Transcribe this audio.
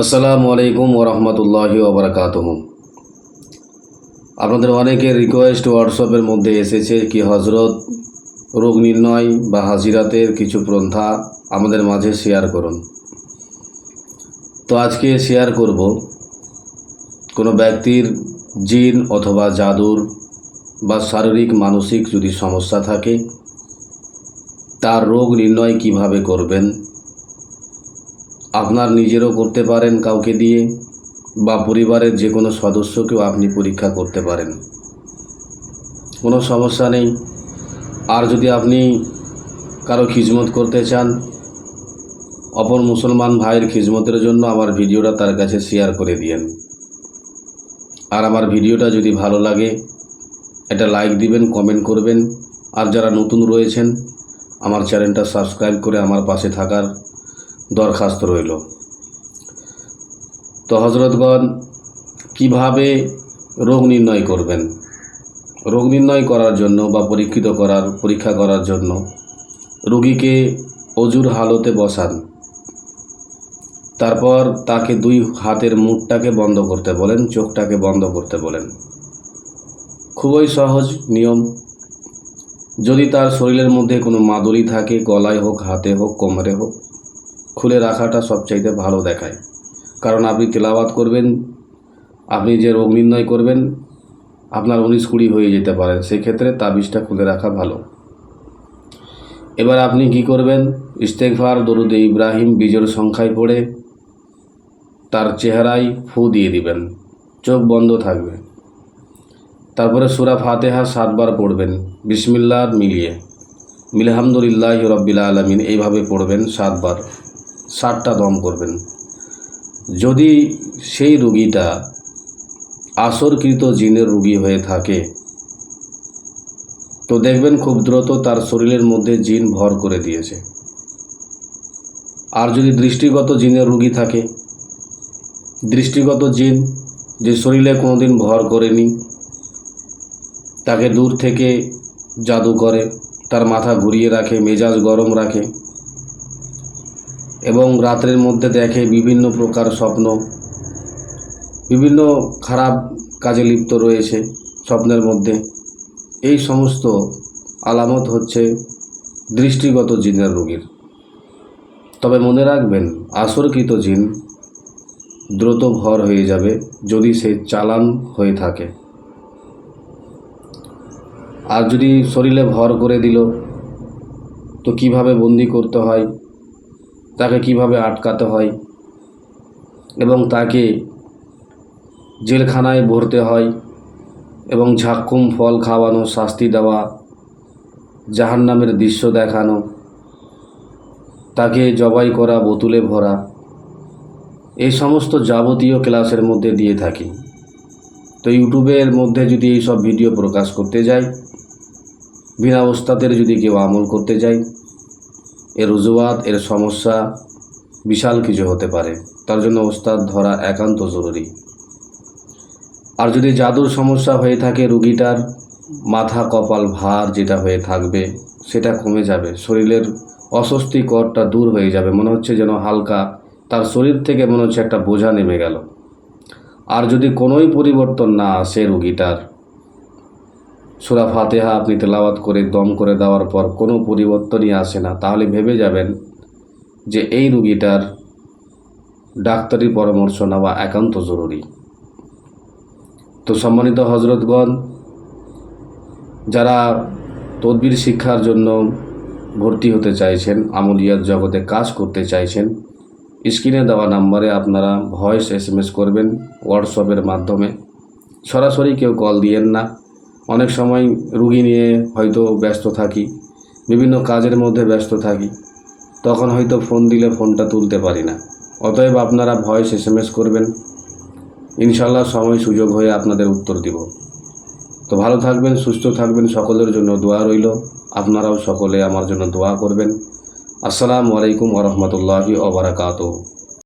আসসালামু আলাইকুম ওরহমতুল্লাহি ওবরাকাতহ। আপনাদের অনেকের রিকোয়েস্ট হোয়াটসঅ্যাপের মধ্যে এসেছে কি হজরত রোগ নির্ণয় বা হাজিরাতের কিছু প্রন্থা আমাদের মাঝে শেয়ার করুন। তো আজকে শেয়ার করব কোনো ব্যক্তির জিন অথবা জাদুর বা শারীরিক মানসিক যদি সমস্যা থাকে, তার রোগ নির্ণয় কীভাবে করবেন? আপনার নিজেরও করতে পারেন কাউকে দিয়ে বা পরিবারের যে কোনো সদস্যকেও আপনি পরীক্ষা করতে পারেন। কোনো সমস্যা নেই। আর যদি আপনি কারও খিজমত করতে চান, অপর মুসলমান ভাইয়ের খিজমতের জন্য আমার ভিডিওটা তার কাছে শেয়ার করে দিয়েন। আর আমার ভিডিওটা যদি ভালো লাগে এটা লাইক দিবেন, কমেন্ট করবেন। আর যারা নতুন রয়েছেন, আমার চ্যানেলটা সাবস্ক্রাইব করে আমার পাশে থাকার দরখাস্ত রইল। তো হজরতগণ কীভাবে রোগ নির্ণয় করবেন? রোগ নির্ণয় করার জন্য বা পরীক্ষিত করার, পরীক্ষা করার জন্য রোগীকে অজুর হালতে বসান। তারপর তাকে দুই হাতের মুখটাকে বন্ধ করতে বলেন, চোখটাকে বন্ধ করতে বলেন। খুবই সহজ নিয়ম। যদি তার শরীরের মধ্যে কোনো মাদুরি থাকে, গলায় হোক, হাতে হোক, কোমরে হোক খুলে রাখাটা সবচাইতে ভালো দেখায়। কারণ আপনি তেলাওয়াত করবেন, আপনি যে রোগ নির্ণয় করবেন, আপনার উনিশ কুড়ি হয়ে যেতে পারে। সেক্ষেত্রে তাবিজটা খুলে রাখা ভালো। এবার আপনি কি করবেন? ইস্তেকফার দরুদে ইব্রাহিম বীজের সংখ্যায় পড়ে তার চেহারায় ফু দিয়ে দিবেন। চোখ বন্ধ থাকবে। তারপরে সুরা ফাতেহা সাতবার পড়বেন। বিসমিল্লার মিলিয়ে। মিলহামদুলিল্লাহ রব্বিল আলমিন এইভাবে পড়বেন সাতবার। ষাটটা দম করবেন। যদি সেই রুগীটা আসরকৃত জিনের রুগী হয়ে থাকে, তো দেখবেন খুব দ্রুত তার শরীরের মধ্যে জিন ভর করে দিয়েছে। আর যদি দৃষ্টিগত জিনের রুগী থাকে, দৃষ্টিগত জিন যে শরীরে কোনোদিন ভর করেনি, তাকে দূর থেকে জাদু করে, তার মাথা ঘুরিয়ে রাখে, মেজাজ গরম রাখে এবং রাত্রের মধ্যে দেখে বিভিন্ন প্রকার স্বপ্ন, বিভিন্ন খারাপ কাজে লিপ্ত রয়েছে স্বপ্নের মধ্যে। এই সমস্ত আলামত হচ্ছে দৃষ্টিগত জিনের রোগীর। তবে মনে রাখবেন, আসরকৃত জিন দ্রুত ভর হয়ে যাবে যদি সে চালান হয়ে থাকে। আর যদি শরীরে ভর করে দিল, তো কীভাবে বন্দি করতে হয়? তাকে কীভাবে আটকাতে হয় এবং তাকে জেলখানায় ভরতে হয় এবং ঝাক্কুম ফল খাওয়ানো, শাস্তি দেওয়া, জাহান্নামের দৃশ্য দেখানো, তাকে জবাই করা, বোতলে ভরা, এই সমস্ত যাবতীয় ক্লাসের মধ্যে দিয়ে থাকি। তো ইউটিউবের মধ্যে যদি এই সব ভিডিও প্রকাশ করতে যাই, বিনা ওস্তাদের যদি কেউ আমল করতে যায় এর রুজুয়াত এর সমস্যা, বিশাল কিছু হতে পারে। তার জন্য ওস্তাদ, ধরা একান্ত জরুরি। আর যদি জাদুর সমস্যা হয়ে থাকে রুগীটার, মাথা, কপাল ভার যেটা হয়ে থাকবে, সেটা কমে যাবে। শরীরের অস্বস্তিকরটা দূর হয়ে যাবে। মনে হচ্ছে যেন হালকা, তার শরীর থেকে মনে হচ্ছে একটা বোঝা নেমে গেল। আর যদি কোনোই পরিবর্তন না আসে রুগীটার সুরা ফাতেহা আপনি তেলাওয়াত করে দম করে দেওয়ার পর কোনো পরিবর্তনই আসে না, তাহলে ভেবে যাবেন যে এই রুগীটার ডাক্তারি পরামর্শ নেওয়া একান্ত জরুরি। তো সম্মানিত হজরতগণ যারা তদবির শিক্ষার জন্য ভর্তি হতে চাইছেন, আমলিয়াত জগতে কাজ করতে চাইছেন, স্ক্রিনে দেওয়া নাম্বারে আপনারা ভয়েস এস করবেন হোয়াটসঅ্যাপের মাধ্যমে। সরাসরি কেউ কল দিয়েন না। অনেক সময় রুগী নিয়ে হয়তো ব্যস্ত থাকি, বিভিন্ন কাজের মধ্যে ব্যস্ত থাকি। তখন হয়তো ফোন দিলে ফোনটা তুলতে পারি না। অতএব আপনারা ভয়েস এস এম এস করবেন। ইনশাল্লাহ সময় সুযোগ হয়ে আপনাদের উত্তর দিব। তো ভালো থাকবেন, সুস্থ থাকবেন, সকলের জন্য দোয়া রইল। আপনারাও সকলে আমার জন্য দোয়া করবেন। আসসালামু আলাইকুম ওরহমতুল্লাহি ওবরাকাতু